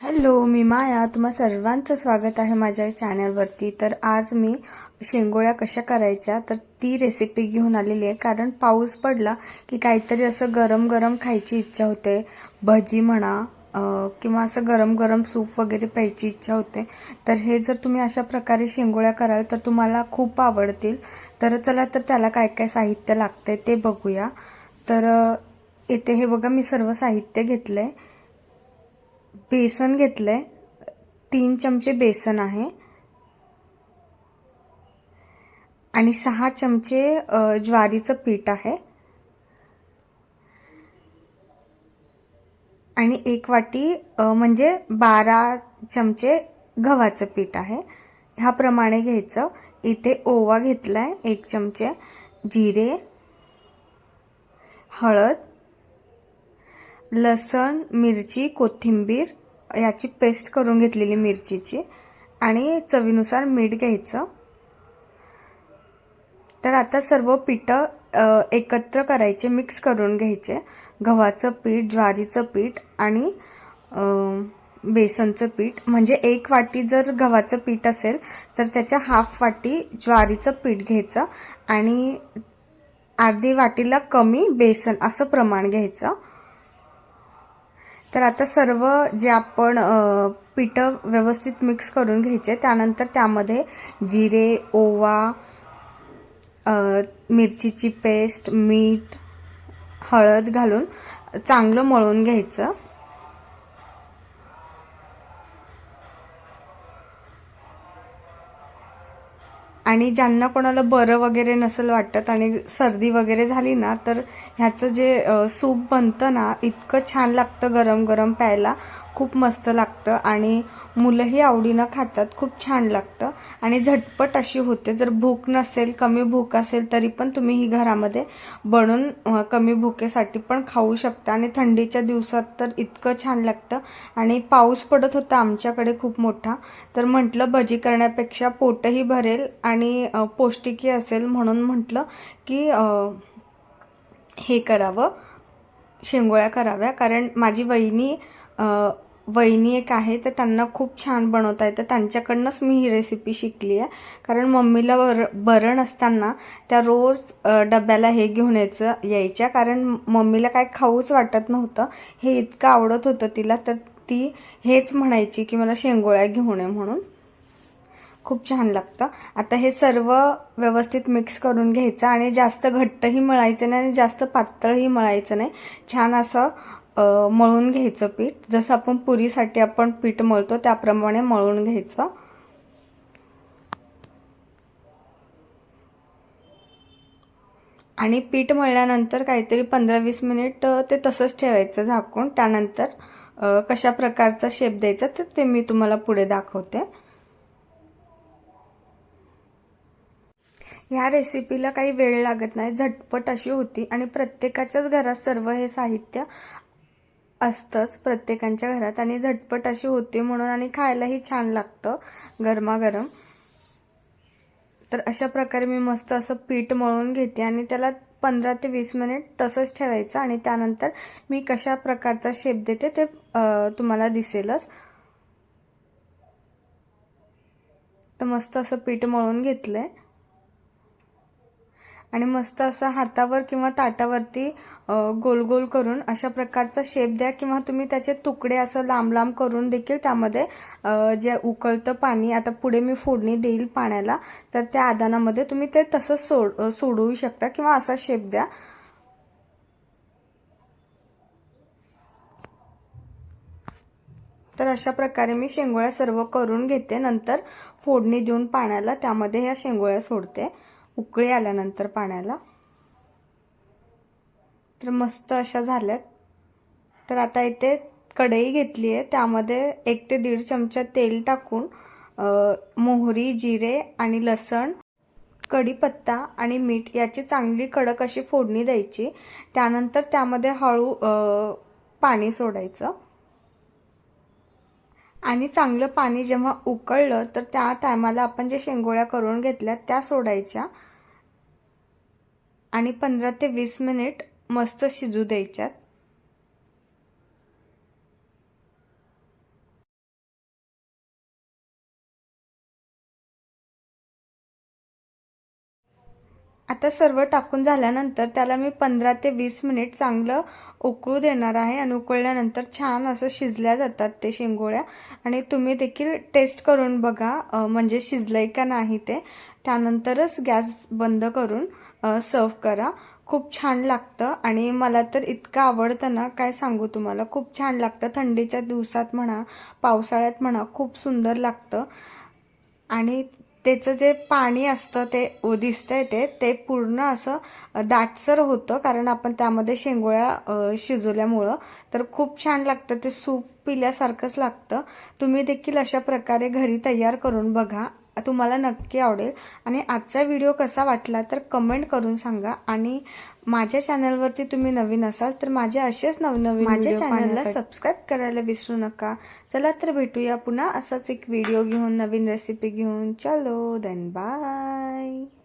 Hello मी माया. तुम्हा सर्वांचं स्वागत आहे माझ्या चॅनलवरती. तर आज मी शेंगोळ्या कशा करायच्या तर ती रेसिपी घेऊन आलेली आहे. कारण पाऊस पडला की काहीतरी असं गरम गरम खायची इच्छा होते. भजी म्हणा किंवा असं गरम गरम सूप वगैरे प्यायची इच्छा होते. तर हे जर तुम्ही अशा प्रकारे शेंगोळ्या कराल तर तुम्हाला खूप आवडतील. तर चला तर त्याला काय काय साहित्य लागते ते बघूया. तर येते हे बघा मी सर्व साहित्य घेतलं आहे बेसन घेतलं आहे तीन चमचे बेसन आहे. आणि सहा चमचे ज्वारीचं पीठ आहे. आणि एक वाटी म्हणजे बारा चमचे गव्हाचं पीठ आहे. ह्याप्रमाणे घ्यायचं. इथे ओवा घेतलाय एक चमचे. जिरे हळद लसण मिरची कोथिंबीर याची पेस्ट करून घेतलेली मिरचीची आणि चवीनुसार मीठ घ्यायचं. तर आता सर्व पिठं एकत्र करायचे मिक्स करून घ्यायचे. गव्हाचं पीठ ज्वारीचं पीठ आणि बेसनचं पीठ. म्हणजे एक वाटी जर गव्हाचं पीठ असेल तर त्याच्या हाफ वाटी ज्वारीचं पीठ घ्यायचं आणि अर्धी वाटीला कमी बेसन असं प्रमाण घ्यायचं. तर आता सर्व जे आपण पिठं व्यवस्थित मिक्स करून घ्यायचे त्यानंतर त्यामध्ये जिरे ओवा मिरचीची पेस्ट मीठ हळद घालून चांगलं मळून घ्यायचं. आणि ज्यांना कोणाला बरं वगैरे नसेल वाटत आणि सर्दी वगैरे झाली ना तर ह्याचं जे सूप बनतं ना इतकं छान लागतं गरम गरम प्यायला. खूप मस्त लागतं आणि मुलंही आवडीनं खातात खूप छान लागतं. आणि झटपट अशी होते. जर भूक नसेल कमी भूक असेल तरी पण तुम्ही ही घरामध्ये बनवून कमी भुकेसाठी पण खाऊ शकता. आणि थंडीच्या दिवसात तर इतकं छान लागतं. आणि पाऊस पडत होता आमच्याकडे खूप मोठा. तर म्हटलं भजी करण्यापेक्षा पोटही भरेल आणि पौष्टिकी पौष्टिकही असेल म्हणून म्हटलं की हे करावं शेंगोळ्या कराव्या. कारण माझी वहिनी वहिनी एक आहे तर त्यांना खूप छान बनवता येतं. त्यांच्याकडनंच मी ही रेसिपी शिकली आहे. कारण मम्मीला बर बरं नसताना त्या रोज डब्याला हे घेऊन यायचं यायच्या. कारण मम्मीला काय खाऊच वाटत नव्हतं. हे इतकं आवडत होतं तिला तर ती हेच म्हणायची की मला शेंगोळ्या घेऊन ये म्हणून. खूप छान लागतं. आता हे सर्व व्यवस्थित मिक्स करून घ्यायचं आणि जास्त घट्टही मळायचं नाही आणि जास्त पातळही मळायचं नाही. छान असं मळून घ्यायचं पीठ. जसं आपण पुरीसाठी आपण पीठ मळतो त्याप्रमाणे मळून घ्यायचं. आणि पीठ मळल्यानंतर काहीतरी पंधरा वीस मिनिट ते तसंच ठेवायचं झाकून. त्यानंतर कशा प्रकारचा शेप द्यायचा तर ते मी तुम्हाला पुढे दाखवते. ह्या रेसिपीला काही वेळ लागत नाही. झटपट अशी होती आणि प्रत्येकाच्याच घरात सर्व हे साहित्य असतंच प्रत्येकांच्या घरात आणि झटपट अशी होती म्हणून आणि खायलाही छान लागतं गरमागरम. तर अशा प्रकारे मी मस्त असं पीठ मळून घेते आणि त्याला पंधरा ते वीस मिनिट तसंच ठेवायचं आणि त्यानंतर मी कशा प्रकारचा शेप देते ते तुम्हाला दिसेलच. तर मस्त असं पीठ मळून घेतलंय. आणि मस्त असं हातावर किंवा ताटावरती गोल गोल करून अशा प्रकारचा शेप द्या किंवा तुम्ही त्याचे तुकडे असं लांब लांब करून देखील त्यामध्ये जे उकळतं पाणी आता पुढे मी फोडणी देईल पाण्याला तर त्या आदानामध्ये तुम्ही ते तसंच सोड सोडवू शकता किंवा असा शेप द्या. तर अशा प्रकारे मी शेंगोळ्या सर्व करून घेते. नंतर फोडणी देऊन पाण्याला त्यामध्ये ह्या शेंगोळ्या सोडते. उकळी आल्यानंतर पाण्याला. तर मस्त अशा झाल्यात. तर आता इथे कढई घेतली आहे त्यामध्ये एक ते दीड चमचा तेल टाकून मोहरी जिरे आणि लसण कढीपत्ता आणि मीठ याची चांगली कडक अशी फोडणी द्यायची. त्यानंतर त्यामध्ये हळू पाणी सोडायचं. आणि चांगलं पाणी जेव्हा उकळलं तर त्या टायमाला आपण जे शेंगोळ्या करून घेतल्या त्या सोडायच्या. आणि पंधरा ते वीस मिनिट मस्त शिजू द्यायच्यात. आता सर्व टाकून झाल्यानंतर त्याला मी पंधरा ते वीस मिनिट चांगलं उकळू देणार आहे आणि उकळल्यानंतर छान असं शिजल्या जातात ते शेंगोळ्या. आणि तुम्ही देखील टेस्ट करून बघा म्हणजे शिजलंय का नाही ते. त्यानंतरच गॅस बंद करून सर्व करा. खूप छान लागतं आणि मला तर इतकं आवडतं ना काय सांगू तुम्हाला. खूप छान लागतं. थंडीच्या दिवसात म्हणा पावसाळ्यात म्हणा खूप सुंदर लागतं. आणि त्याचं जे पाणी असतं ते दिसतंय ते ते पूर्ण असं दाटसर होतं. कारण आपण त्यामध्ये शेंगोळ्या शिजवल्यामुळं. तर खूप छान लागतं. ते सूप पिल्यासारखंच लागतं. तुम्ही देखील अशा प्रकारे घरी तयार करून बघा. तुम्हाला नक्की आवडेल. आणि आजचा व्हिडिओ कसा वाटला तर कमेंट करून सांगा. आणि माझ्या चॅनलवरती तुम्ही नवीन असाल तर माझे असेच नवनवीन माझ्या चॅनलला सबस्क्राईब करायला विसरू नका. चला तर भेटूया पुन्हा असाच एक व्हिडिओ घेऊन नवीन रेसिपी घेऊन. चलो देन बाय